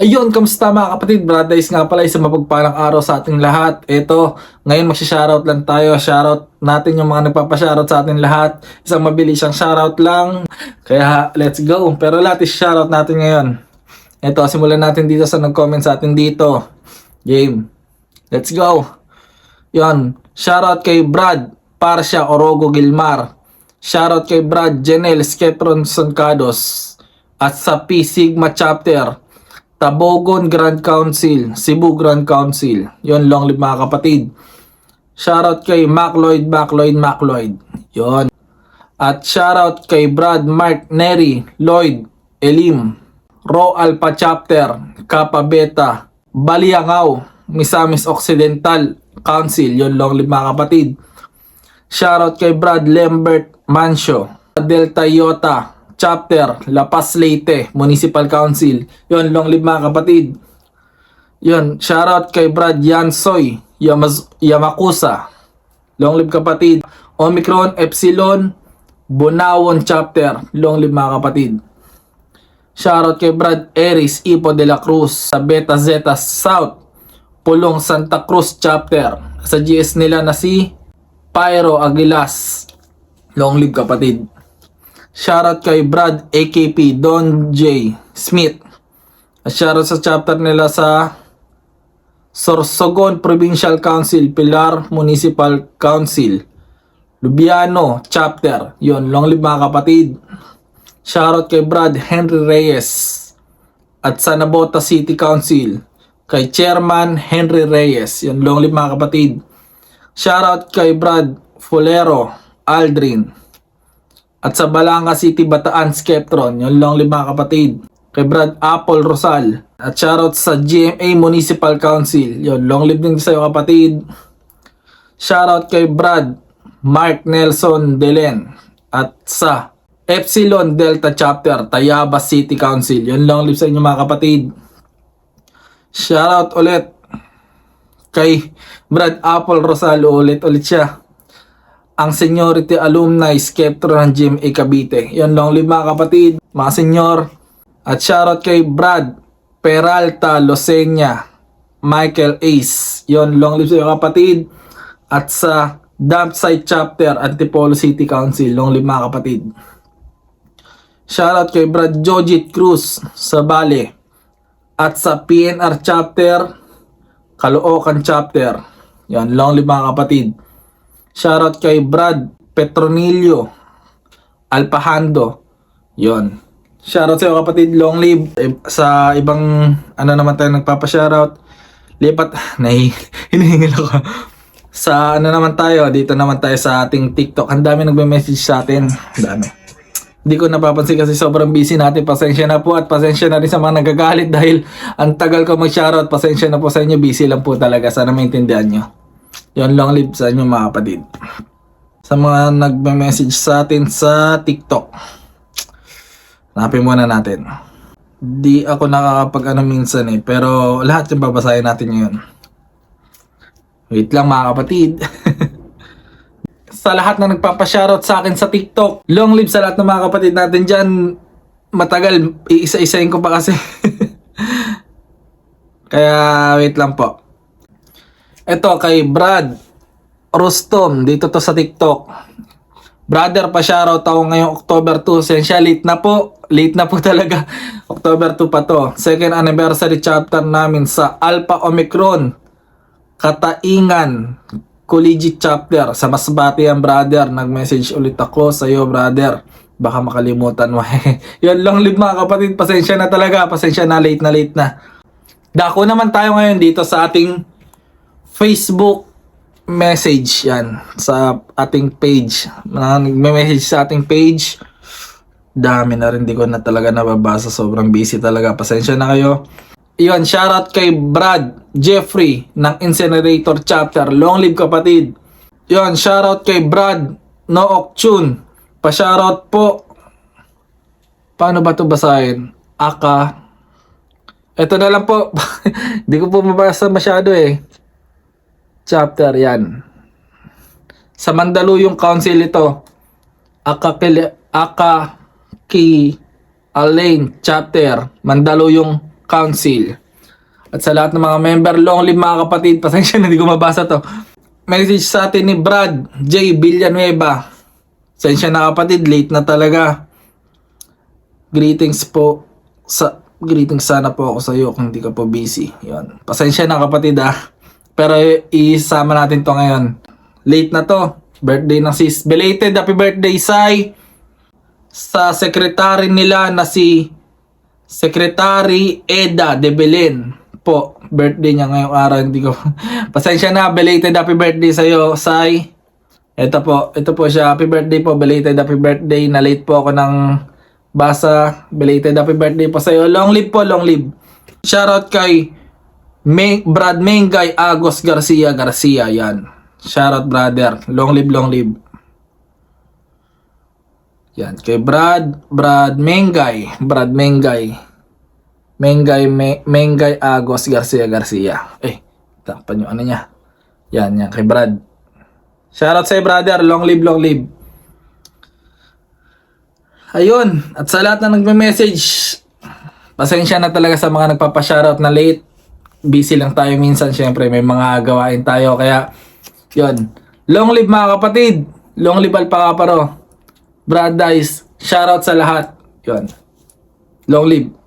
Ayun, kamusta mga kapatid? Brothers nga pala, isang mapagpalang araw sa ating lahat. Ito, ngayon magsha-shoutout lang tayo. Shoutout natin yung mga nagpapa-shoutout sa ating lahat. Isang mabilis siyang shoutout lang. Kaya, let's go. Pero lahat is shoutout natin ngayon. Ito, simulan natin dito sa nag-comment sa atin dito. Game. Let's go. Yon, shoutout kay Brad Parsha Orogo Gilmar. Shoutout kay Brad Janel Skepron Soncados. At sa P Sigma Chapter. Tabogon Grand Council, Cebu Grand Council. Yon long live mga kapatid. Shoutout kay Macloyd, Macloyd, Macloyd. Yon. At shoutout kay Brad Mark Neri, Lloyd, Elim, Ro Alpha Chapter, Kappa Beta, Baliangaw, Misamis Occidental Council. Yon long live mga kapatid. Shoutout kay Brad Lambert Mancio, Delta Iota, Chapter, La Paz Leyte, Municipal Council. Yon, long live mga kapatid. Yon, shoutout kay Brad Yansoy, Yamaz Yamakusa. Long live kapatid. Omicron, Epsilon, Bonawon Chapter. Long live mga kapatid. Shoutout kay Brad Eris Ipo de la Cruz sa Beta Zeta South, Pulong Santa Cruz Chapter. Sa GS nila na si Pyro Aguilas. Long live kapatid. Shoutout kay Brad AKP Don J. Smith. At shoutout sa chapter nila sa Sorsogon Provincial Council, Pilar Municipal Council, Lubiano Chapter. Yon, long live mga kapatid. Shoutout kay Brad Henry Reyes at sa Nabota City Council kay Chairman Henry Reyes. Yon, long live mga kapatid. Shoutout kay Brad Fulero Aldrin at sa Balanga City, Bataan, Skeptron, yung long live mga kapatid. Kay Brad Apple Rosal. At shoutout sa GMA Municipal Council. Yun, long live din sa'yo kapatid. Shoutout kay Brad Mark Nelson Delen. At sa Epsilon Delta Chapter, Tayabas City Council. Yun, long live sa inyo mga kapatid. Shoutout ulit kay Brad Apple Rosal. Ulit-ulit siya ang seniority alumni Skeptro ng GMA Cavite. Yan long live mga kapatid, mga senyor. At shoutout kay Brad Peralta Losenya, Michael Ace. Yon long live sa kapatid. At sa Dump Site Chapter, Antipolo City Council, long live mga kapatid. Shoutout kay Brad Jojit Cruz sa Bale. At sa PNR Chapter, Caloocan Chapter. Yan, long live mga kapatid. Shoutout kay Brad Petronilio Alpahando. Yon. Shoutout sa iyo kapatid, long live. Sa ibang ano naman tayo nagpapa-shoutout. Lipat, nahi, hinihingil ako. Sa ano naman tayo, dito naman tayo sa ating TikTok. Ang dami nagme-message sa atin. Ang dami. Hindi ko napapansin kasi sobrang busy natin. Pasensya na po at pasensya na rin sa mga nagagalit dahil ang tagal ko mag-shoutout. Pasensya na po sa inyo. Busy lang po talaga. Sana maintindihan nyo. Yon long live sa inyo mga kapatid. Sa mga nagme-message sa atin sa TikTok. Hanapin muna natin. Di ako nakakapag ano minsan eh. Pero lahat yung babasahin natin ngayon. Wait lang mga kapatid. sa lahat na nagpapashoutout sa akin sa TikTok. Long live sa lahat ng mga kapatid natin dyan. Matagal, iisa-isahin ko pa kasi. Kaya wait lang po. Ito kay Brad Rustom, dito to sa TikTok. Brother, pa-shoutout ako ngayong October 2. Sensya, late na po. Late na po talaga. October 2 pa to. Second anniversary chapter namin sa Alpha Omicron. Kataingan. Collegiate chapter. Sa Masbate yan, brother. Nag-message ulit ako sa iyo, brother. Baka makalimutan mo. Yun lang live mga kapatid. Pasensya na talaga. Pasensya na. Late na, late na. Dako naman tayo ngayon dito sa ating Facebook message yan sa ating page. Na nagme-message sa ating page. Dami na rin, di ko na talaga nababasa. Sobrang busy talaga. Pasensya na kayo. Iyon, shoutout kay Brad Jeffrey ng Incinerator Chapter. Long live kapatid. Iyon, shoutout kay Brad Nook Chun. Pa-shoutout po. Paano ba ito basahin? Aka. Ito na lang po. Di ko po mabasa masyado eh chapter yan. Sa Mandaluyong Council ito, Akakili, Akaki Alain chapter, Mandaluyong Council. At sa lahat ng mga member, long live mga kapatid. Pasensya na, hindi ko mabasa to. Message sa atin ni Brad J. Villanueva. Pasensya na kapatid, late na talaga. Greetings po sa greetings sana po ako sa iyo kung hindi ka po busy. 'Yon. Pasensya na kapatid ah. Pero isama natin to ngayon. Late na to. Birthday ng sis. Belated happy birthday Sai. Sa secretary nila na si Secretary Eda de Belen po. Birthday niya ngayong araw. Hindi ko. Pasensya na. Belated happy birthday sa iyo, Sai. Ito po. Ito po siya. Happy birthday po. Belated happy birthday. Na late po ako ng basa. Belated happy birthday po sa iyo. Long live po. Long live. Shoutout kay May, Brad Mengay Agos Garcia Garcia. Yan. Shoutout brother. Long live, long live. Yan. Kay Brad, Brad Mengay. Brad Mengay. Mengay, Me, Mengay Agos Garcia Garcia. Eh, takpan yung ano niya. Yan, yan. Kay Brad. Shoutout sa'yo, brother. Long live, long live. Ayun. At sa lahat na nagme-message, pasensya na talaga sa mga nagpapa-shoutout na late. Busy lang tayo minsan. Syempre, may mga gawain tayo. Kaya, yun. Long live mga kapatid. Long live Alpacaparo. Brad Dice. Shoutout sa lahat. Yun. Long live.